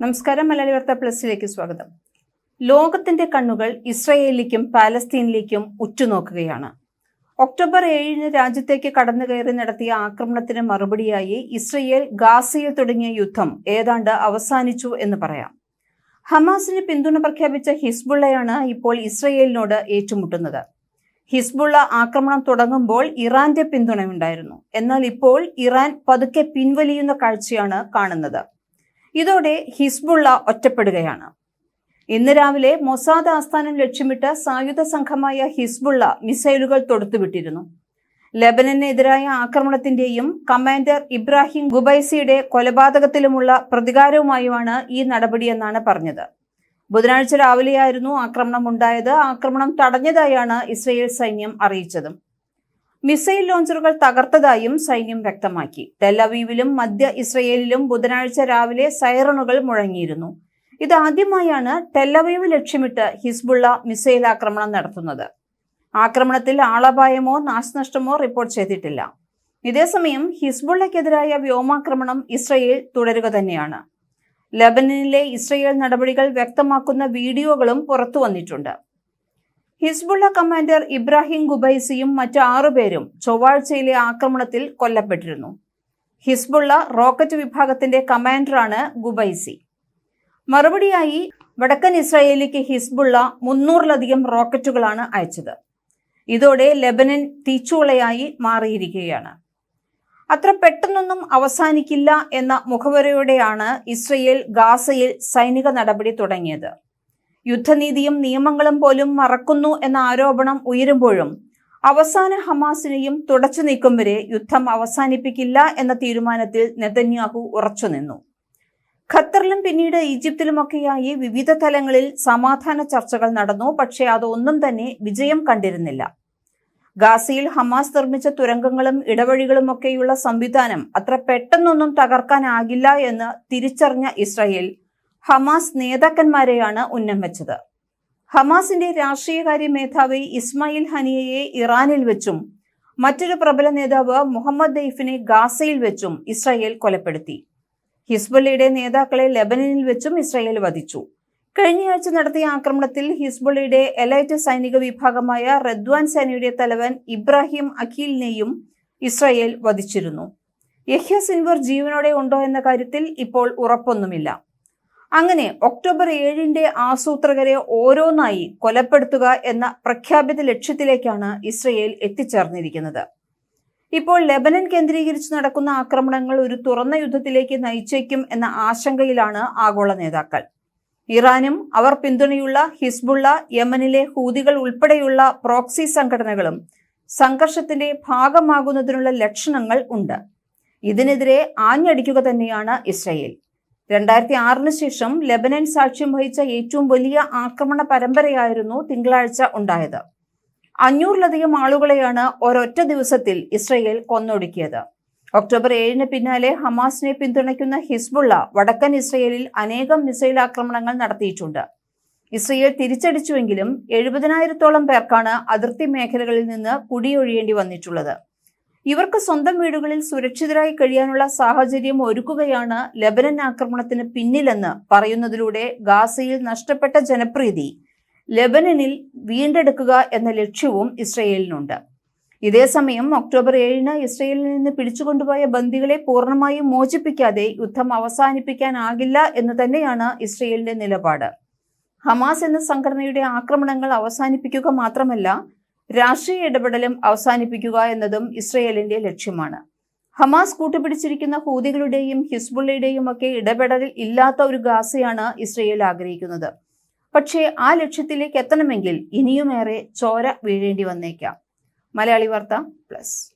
നമസ്കാരം മലയാളി വാർത്ത പ്ലസിലേക്ക് സ്വാഗതം. ലോകത്തിന്റെ കണ്ണുകൾ ഇസ്രയേലിലേക്കും പാലസ്തീനിലേക്കും ഉറ്റുനോക്കുകയാണ്. ഒക്ടോബർ ഏഴിന് രാജ്യത്തേക്ക് കടന്നു കയറി നടത്തിയ ആക്രമണത്തിന് മറുപടിയായി ഇസ്രയേൽ ഗാസയിൽ തുടങ്ങിയ യുദ്ധം ഏതാണ്ട് അവസാനിച്ചു എന്ന് പറയാം. ഹമാസിന് പിന്തുണ പ്രഖ്യാപിച്ച ഹിസ്ബുള്ളയാണ് ഇപ്പോൾ ഇസ്രയേലിനോട് ഏറ്റുമുട്ടുന്നത്. ഹിസ്ബുള്ള ആക്രമണം തുടങ്ങുമ്പോൾ ഇറാന്റെ പിന്തുണയുണ്ടായിരുന്നു. എന്നാൽ ഇപ്പോൾ ഇറാൻ പതുക്കെ പിൻവലിയുന്ന കാഴ്ചയാണ് കാണുന്നത്. ഇതോടെ ഹിസ്ബുള്ള ഒറ്റപ്പെടുകയാണ്. ഇന്ന് രാവിലെ മൊസാദ് ആസ്ഥാനം ലക്ഷ്യമിട്ട് സായുധ സംഘമായ ഹിസ്ബുള്ള മിസൈലുകൾ തൊടുത്തുവിട്ടിരുന്നു. ലെബനനെതിരായ ആക്രമണത്തിന്റെയും കമാൻഡർ ഇബ്രാഹിം ഗുബൈസിയുടെ കൊലപാതകത്തിലുമുള്ള പ്രതികാരവുമായുമാണ് ഈ നടപടിയെന്നാണ് പറഞ്ഞത്. ബുധനാഴ്ച രാവിലെയായിരുന്നു ആക്രമണം ഉണ്ടായത് ആക്രമണം തടഞ്ഞതായാണ് ഇസ്രയേൽ സൈന്യം അറിയിച്ചതും. മിസൈൽ ലോഞ്ചറുകൾ തകർത്തതായും സൈന്യം വ്യക്തമാക്കി. ടെലവീവിലും മധ്യ ഇസ്രയേലിലും ബുധനാഴ്ച രാവിലെ സൈറണുകൾ മുഴങ്ങിയിരുന്നു. ഇതാദ്യമായാണ് ടെല്ലവീവ് ലക്ഷ്യമിട്ട് ഹിസ്ബുള്ള മിസൈൽ ആക്രമണം നടത്തുന്നത്. ആക്രമണത്തിൽ ആളപായമോ നാശനഷ്ടമോ റിപ്പോർട്ട് ചെയ്തിട്ടില്ല. ഇതേസമയം ഹിസ്ബുള്ളക്കെതിരായ വ്യോമാക്രമണം ഇസ്രയേൽ തുടരുക തന്നെയാണ്. ലബനനിലെ ഇസ്രയേൽ നടപടികൾ വ്യക്തമാക്കുന്ന വീഡിയോകളും പുറത്തു വന്നിട്ടുണ്ട്. ഹിസ്ബുള്ള കമാൻഡർ ഇബ്രാഹിം ഗുബൈസിയും മറ്റ് ആറുപേരും ചൊവ്വാഴ്ചയിലെ ആക്രമണത്തിൽ കൊല്ലപ്പെട്ടിരുന്നു. ഹിസ്ബുള്ള റോക്കറ്റ് വിഭാഗത്തിന്റെ കമാൻഡറാണ് ഗുബൈസി. മറുപടിയായി വടക്കൻ ഇസ്രായേലിലേക്ക് ഹിസ്ബുള്ള മുന്നൂറിലധികം റോക്കറ്റുകളാണ് അയച്ചത്. ഇതോടെ ലെബനൻ തീച്ചൂളയായി മാറിയിരിക്കുകയാണ്. അത്ര പെട്ടെന്നൊന്നും അവസാനിക്കില്ല എന്ന മുഖവരയോടെയാണ് ഇസ്രയേൽ ഗാസയിൽ സൈനിക നടപടി തുടങ്ങിയത്. യുദ്ധനീതിയും നിയമങ്ങളും പോലും മറക്കുന്നു എന്ന ആരോപണം ഉയരുമ്പോഴും അവസാന ഹമാസിനെയും തുടച്ചു നീക്കും വരെ യുദ്ധം അവസാനിപ്പിക്കില്ല എന്ന തീരുമാനത്തിൽ നെതന്യാഹു ഉറച്ചുനിന്നു ഖത്തറിലും പിന്നീട് ഈജിപ്തിലുമൊക്കെയായി വിവിധ തലങ്ങളിൽ സമാധാന ചർച്ചകൾ നടന്നു പക്ഷേ അതൊന്നും തന്നെ വിജയം കണ്ടിരുന്നില്ല. ഗാസയിൽ ഹമാസ് നിർമ്മിച്ച തുരങ്കങ്ങളും ഇടവഴികളും ഒക്കെയുള്ള സംവിധാനം അത്ര പെട്ടെന്നൊന്നും തകർക്കാനാകില്ല എന്ന് തിരിച്ചറിഞ്ഞ ഇസ്രായേൽ ഹമാസ് നേതാക്കന്മാരെയാണ് ഉന്നം വെച്ചത്. ഹമാസിന്റെ രാഷ്ട്രീയകാര്യ മേധാവി ഇസ്മായിൽ ഹനിയയെ ഇറാനിൽ വെച്ചും മറ്റൊരു പ്രബല നേതാവ് മുഹമ്മദ് ദൈഫിനെ ഗാസയിൽ വെച്ചും ഇസ്രായേൽ കൊലപ്പെടുത്തി. ഹിസ്ബുള്ളയുടെ നേതാക്കളെ ലെബനനിൽ വെച്ചും ഇസ്രായേൽ വധിച്ചു. കഴിഞ്ഞയാഴ്ച നടത്തിയ ആക്രമണത്തിൽ ഹിസ്ബുള്ളയുടെ എലൈറ്റ് സൈനിക വിഭാഗമായ റദ്വാൻ സേനയുടെ തലവൻ ഇബ്രാഹിം അഖീലിനെയും ഇസ്രായേൽ വധിച്ചിരുന്നു. യഹ്യ സിൻവർ ജീവനോടെ ഉണ്ടോ എന്ന കാര്യത്തിൽ ഇപ്പോൾ ഉറപ്പൊന്നുമില്ല. അങ്ങനെ ഒക്ടോബർ ഏഴിന്റെ ആസൂത്രകരെ ഓരോന്നായി കൊലപ്പെടുത്തുക എന്ന പ്രഖ്യാപിത ലക്ഷ്യത്തിലേക്കാണ് ഇസ്രയേൽ എത്തിച്ചേർന്നിരിക്കുന്നത്. ഇപ്പോൾ ലെബനൻ കേന്ദ്രീകരിച്ച് നടക്കുന്ന ആക്രമണങ്ങൾ ഒരു തുറന്ന യുദ്ധത്തിലേക്ക് നയിച്ചേക്കും എന്ന ആശങ്കയിലാണ് ആഗോള നേതാക്കൾ. ഇറാനും അവർ പിന്തുണയുള്ള ഹിസ്ബുള്ള യമനിലെ ഹൂതികൾ ഉൾപ്പെടെയുള്ള പ്രോക്സി സംഘടനകളും സംഘർഷത്തിന്റെ ഭാഗമാകുന്നതിനുള്ള ലക്ഷണങ്ങൾ ഉണ്ട്. ഇതിനെതിരെ ആഞ്ഞടിക്കുക തന്നെയാണ് ഇസ്രയേൽ. രണ്ടായിരത്തി ആറിന് ശേഷം ലെബനൻ സാക്ഷ്യം വഹിച്ച ഏറ്റവും വലിയ ആക്രമണ പരമ്പരയായിരുന്നു തിങ്കളാഴ്ച ഉണ്ടായത്. അഞ്ഞൂറിലധികം ആളുകളെയാണ് ഒരൊറ്റ ദിവസത്തിൽ ഇസ്രയേൽ കൊന്നൊടുക്കിയത്. ഒക്ടോബർ ഏഴിന് പിന്നാലെ ഹമാസിനെ പിന്തുണയ്ക്കുന്ന ഹിസ്ബുള്ള വടക്കൻ ഇസ്രയേലിൽ അനേകം മിസൈൽ ആക്രമണങ്ങൾ നടത്തിയിട്ടുണ്ട്. ഇസ്രയേൽ തിരിച്ചടിച്ചുവെങ്കിലും എഴുപതിനായിരത്തോളം പേർക്കാണ് അതിർത്തി മേഖലകളിൽ നിന്ന് കുടിയൊഴിയേണ്ടി വന്നിട്ടുള്ളത്. ഇവർക്ക് സ്വന്തം വീടുകളിൽ സുരക്ഷിതരായി കഴിയാനുള്ള സാഹചര്യം ഒരുക്കുകയാണ് ലബനൻ ആക്രമണത്തിന് പിന്നിലെന്ന് പറയുന്നതിലൂടെ ഗാസയിൽ നഷ്ടപ്പെട്ട ജനപ്രീതി. ലബനനിൽ വീണ്ടെടുക്കുക എന്ന ലക്ഷ്യവും ഇസ്രയേലിനുണ്ട്. ഇതേസമയം ഒക്ടോബർ ഏഴിന് ഇസ്രയേലിൽ നിന്ന് പിടിച്ചുകൊണ്ടുപോയ ബന്ദികളെ പൂർണമായും മോചിപ്പിക്കാതെ യുദ്ധം അവസാനിപ്പിക്കാനാകില്ല എന്ന് തന്നെയാണ് ഇസ്രയേലിന്റെ നിലപാട്. ഹമാസ് എന്ന സംഘടനയുടെ ആക്രമണങ്ങൾ അവസാനിപ്പിക്കുക മാത്രമല്ല രാഷ്ട്രീയ ഇടപെടലും അവസാനിപ്പിക്കുക എന്നതും ഇസ്രയേലിന്റെ ലക്ഷ്യമാണ്. ഹമാസ് കൂട്ടുപിടിച്ചിരിക്കുന്ന ഹൂതികളുടെയും ഹിസ്ബുള്ളയുടെയും ഒക്കെ ഇടപെടൽ ഇല്ലാത്ത ഒരു ഗാസയാണ് ഇസ്രയേൽ ആഗ്രഹിക്കുന്നത്. പക്ഷേ ആ ലക്ഷ്യത്തിലേക്ക് എത്തണമെങ്കിൽ ഇനിയുമേറെ ചോര വീഴേണ്ടി വന്നേക്കാം. മലയാളി വാർത്ത പ്ലസ്.